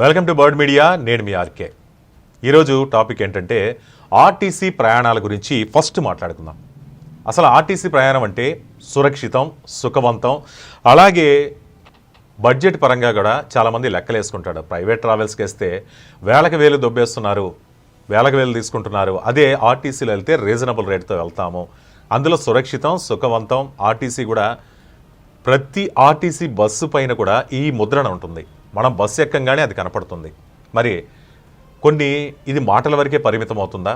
Welcome to bird media నేను మీ RK. ఈరోజు టాపిక్ ఏంటంటే ఆర్టీసీ ప్రయాణాల గురించి ఫస్ట్ మాట్లాడుకుందాం. అసలు ఆర్టీసీ ప్రయాణం అంటే సురక్షితం సుఖవంతం అలాగే బడ్జెట్ పరంగా కూడా చాలామంది లెక్కలేసుకుంటాడు ప్రైవేట్ ట్రావెల్స్కి వేస్తే వేలకు వేలు దొబ్బేస్తున్నారు వేలకు వేలు తీసుకుంటున్నారు. అదే ఆర్టీసీలో వెళ్తే రీజనబుల్ రేట్తో వెళ్తాము. అందులో సురక్షితం సుఖవంతం ఆర్టీసీ కూడా ప్రతి ఆర్టీసీ బస్సు పైన కూడా ఈ ముద్రణ ఉంటుంది. మనం బస్సు ఎక్కంగానే అది కనపడుతుంది. మరి కొన్ని ఇది మాటల వరకే పరిమితం అవుతుందా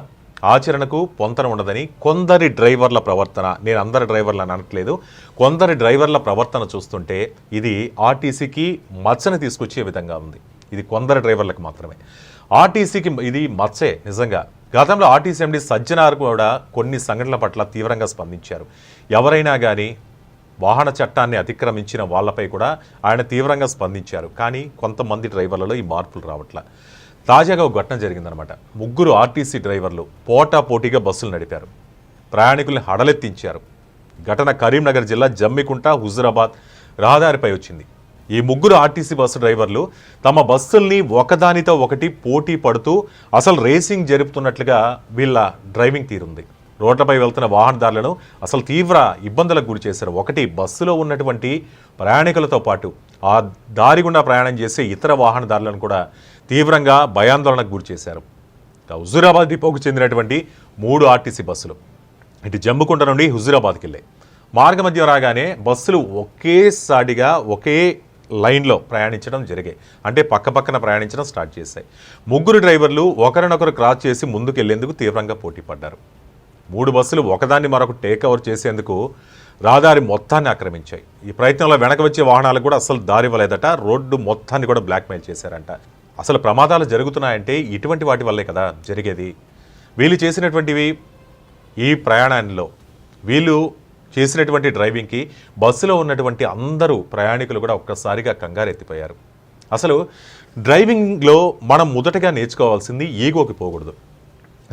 ఆచరణకు పొంతన ఉండదని కొందరి డ్రైవర్ల ప్రవర్తన నేను అందరి డ్రైవర్లు అనట్లేదు. కొందరి డ్రైవర్ల ప్రవర్తన చూస్తుంటే ఇది ఆర్టీసీకి మచ్చని తీసుకొచ్చే విధంగా ఉంది. ఇది కొందరి డ్రైవర్లకు మాత్రమే. ఆర్టీసీకి ఇది మచ్చే నిజంగా. గతంలో ఆర్టీసీ ఎండి సజ్జనార్ కూడా కొన్ని సంఘటనల పట్ల తీవ్రంగా స్పందించారు. ఎవరైనా కానీ వాహన చట్టాన్ని అతిక్రమించిన వాళ్ళపై కూడా ఆయన తీవ్రంగా స్పందించారు. కానీ కొంతమంది డ్రైవర్లలో ఈ మార్పులు రావట్ల. తాజాగా ఒక ఘటన జరిగిందనమాట ముగ్గురు ఆర్టీసీ డ్రైవర్లు పోటా పోటీగా బస్సులు నడిపారు. ప్రయాణికుల్ని హడలెత్తించారు. ఘటన కరీంనగర్ జిల్లా జమ్మికుంట హుజురాబాద్ రహదారిపై వచ్చింది. ఈ ముగ్గురు ఆర్టీసీ బస్సు డ్రైవర్లు తమ బస్సుల్ని ఒకదానితో ఒకటి పోటీ పడుతూ అసలు రేసింగ్ జరుపుతున్నట్లుగా వీళ్ళ డ్రైవింగ్ తీరుంది. రోడ్లపై వెళ్తున్న వాహనదారులను అసలు తీవ్ర ఇబ్బందులకు గురి చేశారు. ఒకటి బస్సులో ఉన్నటువంటి ప్రయాణికులతో పాటు ఆ దారి గుండా ప్రయాణం చేసే ఇతర వాహనదారులను కూడా తీవ్రంగా భయాందోళనకు గురి చేశారు. హుజూరాబాద్ డిపోకు చెందినటువంటి మూడు ఆర్టీసీ బస్సులు. ఇటు జమ్ముకుంట నుండి హుజూరాబాద్కి వెళ్ళాయి. మార్గమధ్యం రాగానే బస్సులు ఒకేసారిగా ఒకే లైన్లో ప్రయాణించడం జరిగాయి. అంటే పక్క పక్కన ప్రయాణించడం స్టార్ట్ చేశాయి. ముగ్గురు డ్రైవర్లు ఒకరినొకరు క్రాస్ చేసి ముందుకు వెళ్ళేందుకు తీవ్రంగా పోటీ పడ్డారు. మూడు బస్సులు ఒకదాన్ని మరొక టేక్ ఓవర్ చేసేందుకు రహదారి మొత్తాన్ని ఆక్రమించాయి. ఈ ప్రయత్నంలో వెనక వచ్చే వాహనాలకు కూడా అసలు దారివ్వలేదట రోడ్డు మొత్తాన్ని కూడా బ్లాక్మెయిల్ చేశారంట. అసలు ప్రమాదాలు జరుగుతున్నాయంటే ఇటువంటి వాటి వల్లే కదా జరిగేది. వీళ్ళు చేసినటువంటివి ఈ ప్రయాణంలో వీళ్ళు చేసినటువంటి డ్రైవింగ్కి బస్సులో ఉన్నటువంటి అందరూ ప్రయాణికులు కూడా ఒక్కసారిగా కంగారెత్తిపోయారు అసలు డ్రైవింగ్లో మనం మొదటగా నేర్చుకోవాల్సింది ఈగోకి పోకూడదు.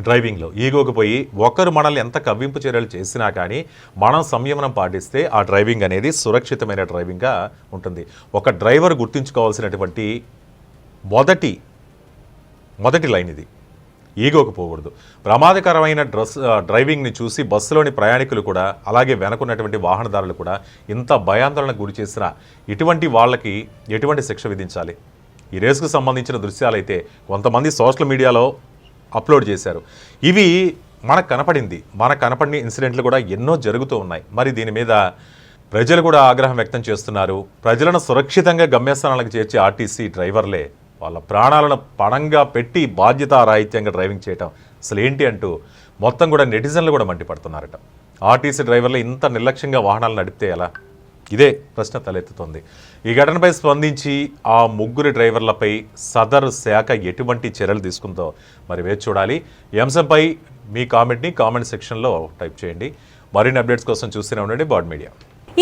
డ్రైవింగ్లో. ఈగోకి పోయి ఒకరు మనల్ని ఎంత కవ్వింపు చర్యలు చేసినా కానీ మనం సంయమనం పాటిస్తే ఆ డ్రైవింగ్ అనేది సురక్షితమైన డ్రైవింగ్గా ఉంటుంది. ఒక డ్రైవర్ గుర్తుంచుకోవాల్సినటువంటి మొదటి మొదటి లైన్ ఇది. ఈగోకు పోకూడదు. ప్రమాదకరమైన డ్రస్ డ్రైవింగ్ని చూసి బస్సులోని ప్రయాణికులు కూడా అలాగే వెనకున్నటువంటి వాహనదారులు కూడా ఇంత భయాందోళనకు గురి చేసిన ఇటువంటి వాళ్ళకి ఎటువంటి శిక్ష విధించాలి? ఈ రేసుకు సంబంధించిన దృశ్యాలైతే కొంతమంది సోషల్ మీడియాలో అప్లోడ్ చేశారు. ఇవి మనకు కనపడింది. మనకు కనపడిన ఇన్సిడెంట్లు కూడా ఎన్నో జరుగుతూ ఉన్నాయి. మరి దీని మీద ప్రజలు కూడా ఆగ్రహం వ్యక్తం చేస్తున్నారు. ప్రజలను సురక్షితంగా గమ్యస్థానాలకు చేర్చే ఆర్టీసీ డ్రైవర్లే వాళ్ళ ప్రాణాలను పణంగా పెట్టి బాధ్యతారాహిత్యంగా డ్రైవింగ్ చేయటం అసలు ఏంటి అంటూ మొత్తం కూడా నెటిజన్లు కూడా మండిపడుతున్నారట. ఆర్టీసీ డ్రైవర్లు ఇంత నిర్లక్ష్యంగా వాహనాలు నడిపితే ఎలా? ఇదే ప్రశ్న తలెత్తుతోంది. ఈ ఘటనపై స్పందించి ఆ ముగ్గురు డ్రైవర్లపై సదరు శాఖ ఎటువంటి చర్యలు తీసుకుందో మరి వేచి చూడాలి. ఈ అంశంపై మీ కామెంట్ని కామెంట్ సెక్షన్లో టైప్ చేయండి. మరిన్ని అప్డేట్స్ కోసం చూస్తూనే ఉండండి బాడ్ మీడియా.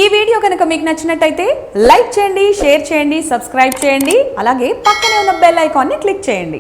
ఈ వీడియో కనుక మీకు నచ్చినట్టయితే లైక్ చేయండి షేర్ చేయండి సబ్స్క్రైబ్ చేయండి అలాగే పక్కనే ఉన్న బెల్ ఐకాన్ని క్లిక్ చేయండి.